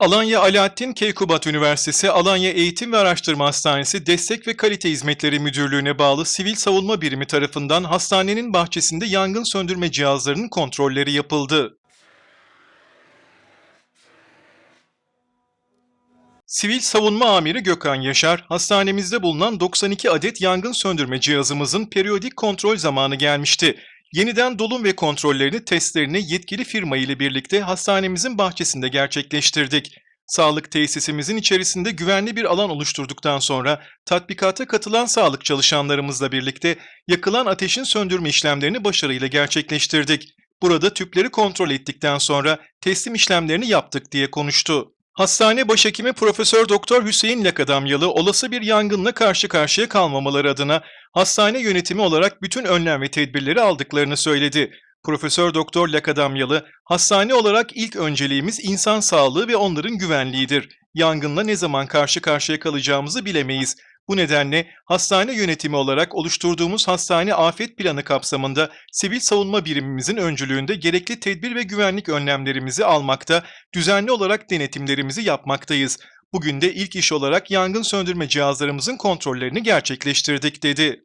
Alanya Alaaddin Keykubat Üniversitesi Alanya Eğitim ve Araştırma Hastanesi Destek ve Kalite Hizmetleri Müdürlüğü'ne bağlı Sivil Savunma Birimi tarafından hastanenin bahçesinde yangın söndürme cihazlarının kontrolleri yapıldı. Sivil Savunma Amiri Gökhan Yaşar, hastanemizde bulunan 92 adet yangın söndürme cihazımızın periyodik kontrol zamanı gelmişti. Yeniden dolum ve kontrollerini testlerini yetkili firma ile birlikte hastanemizin bahçesinde gerçekleştirdik. Sağlık tesisimizin içerisinde güvenli bir alan oluşturduktan sonra tatbikata katılan sağlık çalışanlarımızla birlikte yakılan ateşin söndürme işlemlerini başarıyla gerçekleştirdik. Burada tüpleri kontrol ettikten sonra teslim işlemlerini yaptık diye konuştu. Hastane başhekimi Profesör Doktor Hüseyin Lakadamyalı olası bir yangınla karşı karşıya kalmamaları adına hastane yönetimi olarak bütün önlem ve tedbirleri aldıklarını söyledi. Profesör Doktor Lakadamyalı, hastane olarak ilk önceliğimiz insan sağlığı ve onların güvenliğidir. Yangınla ne zaman karşı karşıya kalacağımızı bilemeyiz. Bu nedenle hastane yönetimi olarak oluşturduğumuz hastane afet planı kapsamında sivil savunma birimimizin öncülüğünde gerekli tedbir ve güvenlik önlemlerimizi almakta, düzenli olarak denetimlerimizi yapmaktayız. Bugün de ilk iş olarak yangın söndürme cihazlarımızın kontrollerini gerçekleştirdik dedi.